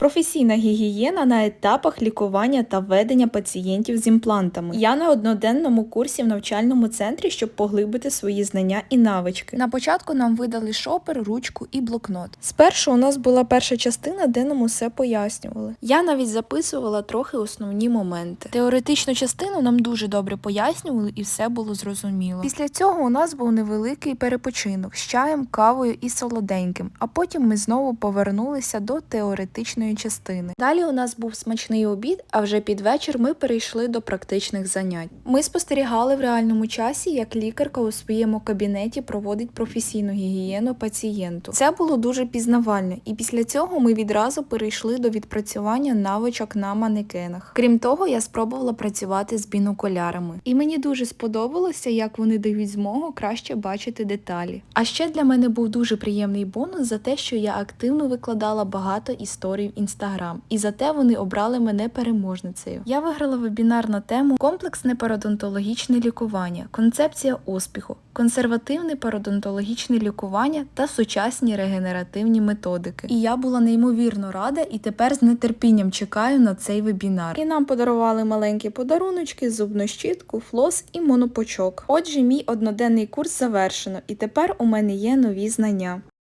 Професійна гігієна на етапах лікування та ведення пацієнтів з імплантами. Я на одноденному курсі в навчальному центрі, щоб поглибити свої знання і навички. На початку нам видали шопер, ручку і блокнот. Спершу у нас була перша частина, де нам усе пояснювали. Я навіть записувала трохи основні моменти. Теоретичну частину нам дуже добре пояснювали і все було зрозуміло. Після цього у нас був невеликий перепочинок з чаєм, кавою і солоденьким, а потім ми знову повернулися до теоретичної частини. Далі у нас був смачний обід, а вже під вечір ми перейшли до практичних занять. Ми спостерігали в реальному часі, як лікарка у своєму кабінеті проводить професійну гігієну пацієнту. Це було дуже пізнавально, і після цього ми відразу перейшли до відпрацювання навичок на манекенах. Крім того, я спробувала працювати з бінокулярами, і мені дуже сподобалося, як вони дають змогу краще бачити деталі. А ще для мене був дуже приємний бонус за те, що я активно викладала багато історій в інстаграм, і за те вони обрали мене переможницею. Я виграла вебінар на тему комплексне пародонтологічне лікування, концепція успіху, консервативне пародонтологічне лікування та сучасні регенеративні методики. І я була неймовірно рада і тепер з нетерпінням чекаю на цей вебінар. І нам подарували маленькі подаруночки, зубну щітку, флос і монопочок. Отже, мій одноденний курс завершено, і тепер у мене є нові знання.